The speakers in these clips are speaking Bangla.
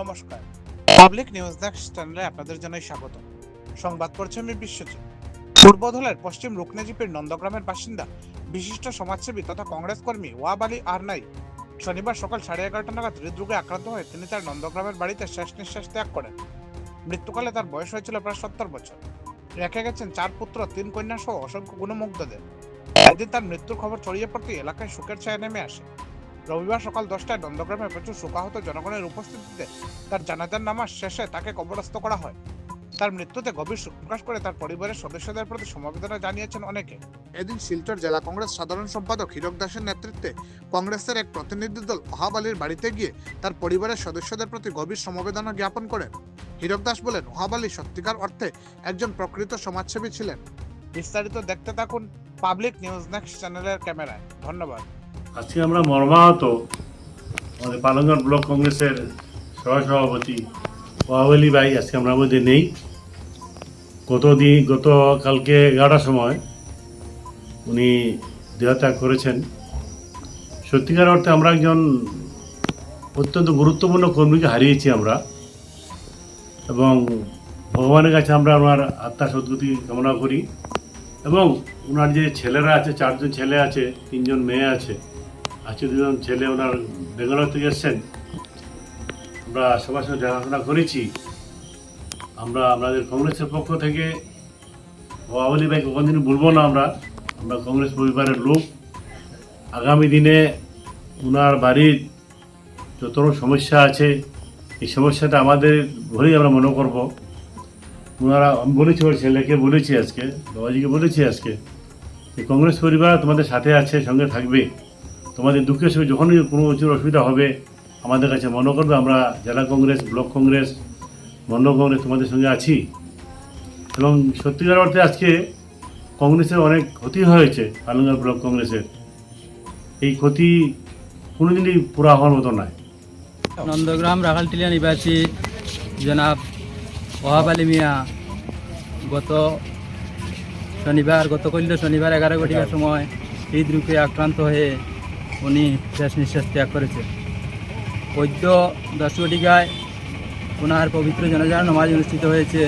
নমস্কার। পাবলিক নিউজ নেক্সট চ্যানেলে আপনাদের জানাই স্বাগত। সংবাদ পড়ছে আমি বিশ্বজিৎ। পূর্বধলের পশ্চিম রুকনেজিপির নন্দগ্রামের বাসিন্দা বিশিষ্ট সমাজসেবী তথা কংগ্রেস কর্মী ওয়াব আলী আরনাই শনিবার সকাল সাড়ে এগারোটা নাগাদ হৃদরোগে আক্রান্ত হয়ে তিনি তার নন্দগ্রামের বাড়িতে শেষ নিঃশ্বাস ত্যাগ করেন। মৃত্যুকালে তার বয়স হয়েছিল প্রায় সত্তর বছর। রেখে গেছেন চার পুত্র তিন কন্যা সহ অসংখ্য গুণমুগ্ধদের। একদিন তার মৃত্যুর খবর ছড়িয়ে পড়তে এলাকায় শোকের ছায়া নেমে আসে। রবিবার সকাল দশটায় নন্দগ্রামে প্রচুর শোকাহত জনগণের উপস্থিতিতে তার জানাজার নামাজ শেষে তাকে কবরস্থ করা হয়। তার মৃত্যুতে গভীর শোক প্রকাশ করে তার পরিবারের সদস্যদের প্রতি সমবেদনা জানিয়েছেন অনেকে। এদিন শিলচর জেলা কংগ্রেস সাধারণ সম্পাদক হীরক দাসের নেতৃত্বে কংগ্রেসের এক প্রতিনিধি দল ওহাব আলীর বাড়িতে গিয়ে তার পরিবারের সদস্যদের প্রতি গভীর সমবেদনা জ্ঞাপন করেন। হীরক দাস বলেন ওহাব আলী সত্যিকার অর্থে একজন প্রকৃত সমাজসেবী ছিলেন। বিস্তারিত দেখতে থাকুন পাবলিক নিউজ নেক্সট চ্যানেলের ক্যামেরায়। ধন্যবাদ। আজকে আমরা মর্মাহত আমাদের পালংঘাট ব্লক কংগ্রেসের সহসভাপতি ওয়াওয়ালি ভাই আজকে আমরা মধ্যে নেই। গত দিন গত কালকে এগারোটার সময় উনি দেহত্যাগ করেছেন। সত্যিকার অর্থে আমরা একজন অত্যন্ত গুরুত্বপূর্ণ কর্মীকে হারিয়েছি আমরা এবং ভগবানের কাছে আমরা ওনার আত্মা সদ্গতি কামনা করি এবং ওনার যে ছেলেরা আছে, চারজন ছেলে আছে, তিনজন মেয়ে আছে আছে দুজন ছেলে ওনার বেঙ্গালোর থেকে এসছেন। আমরা সবার সঙ্গে দেখাশোনা করেছি। আমরা আমাদের কংগ্রেসের পক্ষ থেকে ওয়াবলি ভাই কোনোদিন বলব না আমরা। আমরা কংগ্রেস পরিবারের লোক। আগামী দিনে ওনার বাড়ির যত সমস্যা আছে, এই সমস্যাটা আমাদের ঘরেই আমরা মনে করব। ওনারা আমি বলেছি, ওর ছেলেকে বলেছি আজকে, বাবাজিকে বলেছি আজকে যে কংগ্রেস পরিবার তোমাদের সাথে আছে, সঙ্গে থাকবে। তোমাদের দুঃখের সময় যখনই কোনো কিছুর অসুবিধা হবে, আমাদের কাছে মনে করবে আমরা জেলা কংগ্রেস, ব্লক কংগ্রেস, মন্ডল কংগ্রেস তোমাদের সঙ্গে আছি। এবং সত্যিকার অর্থে আজকে কংগ্রেসের অনেক ক্ষতি হয়েছে আলঙ্গার ব্লক কংগ্রেসের। এই ক্ষতি কোনোদিনই পুরা হওয়ার মতো নয়। নন্দগ্রাম, রাখালটিলিয়া নিবাসী জনাব ওহাব আলী মিয়া, গত শনিবার, গত কল্য শনিবার এগারো ঘটিকার সময় হৃদরোগে আক্রান্ত হয়ে উনি শেষ নিঃশ্বাস ত্যাগ করেছে। পদ্য দশ ঘটিকায় ওনার পবিত্র জনজান নমাজ অনুষ্ঠিত হয়েছে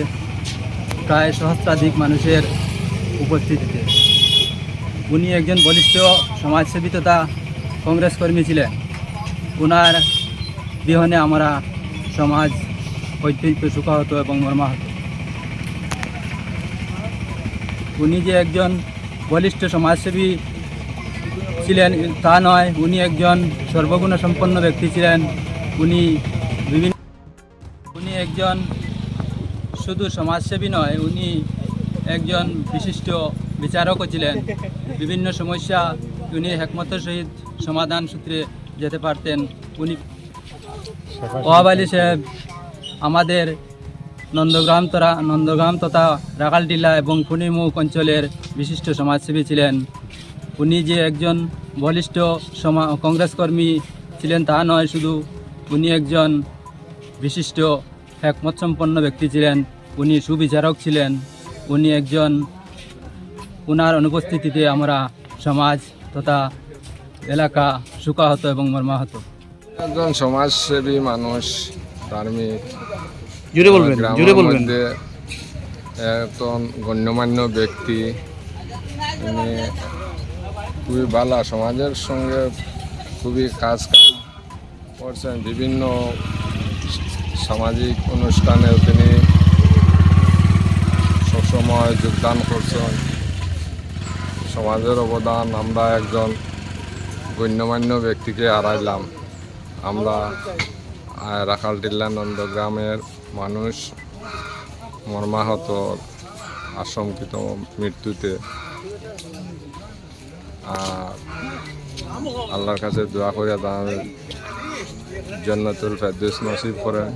প্রায় সহস্রাধিক মানুষের উপস্থিতিতে। উনি একজন বলিষ্ঠ সমাজসেবী তথা কংগ্রেস কর্মী ছিলেন। ওনার বিহনে আমরা সমাজ অত্যন্ত সুখাহত এবং মর্মাহত। উনি যে একজন বলিষ্ঠ সমাজসেবী ছিলেন, তা নয়, উনি একজন সর্বগুণ সম্পন্ন ব্যক্তি ছিলেন। উনি বিভিন্ন উনি একজন শুধু সমাজসেবী নয়, উনি একজন বিশিষ্ট বিচারকও ছিলেন। বিভিন্ন সমস্যা উনি একমতের সহিত সমাধান সূত্রে যেতে পারতেন। উনি ওয়াব আলী সাহেব, আমাদের নন্দগ্রাম তরা, নন্দগ্রাম তথা রাকালটিলা এবং ফুনিমুখ অঞ্চলের বিশিষ্ট সমাজসেবী ছিলেন। উনি যে একজন বলিষ্ঠ সমা কংগ্রেস কর্মী ছিলেন তা নয় শুধু উনি একজন বিশিষ্ট একমত সম্পন্ন ব্যক্তি ছিলেন। উনি সুবিচারক ছিলেন। উনি একজন উনার অনুপস্থিতিতে আমরা সমাজ তথা এলাকা সুখাহত এবং মর্মাহত। একজন সমাজসেবী মানুষ ধার্মিক। জুড়ে বলবেন জুড়ে বলবেন। একজন গণ্যমান্য ব্যক্তি। উনি খুবই ভালো সমাজের সঙ্গে খুবই কাজ করছেন বিভিন্ন সামাজিক অনুষ্ঠানে তিনি সবসময় যোগদান করছেন। সমাজের অবদান আমরা একজন গণ্যমান্য ব্যক্তিকে হারাইলাম। আমরা আহ, রাখালটিল্লা নন্দগ্রামের মানুষ মর্মাহত আশঙ্কিত মৃত্যুতে আল্লাহর কাছে দোয়া করে তাহলে জন্নতুল ফেরদৌস নসিব করেন।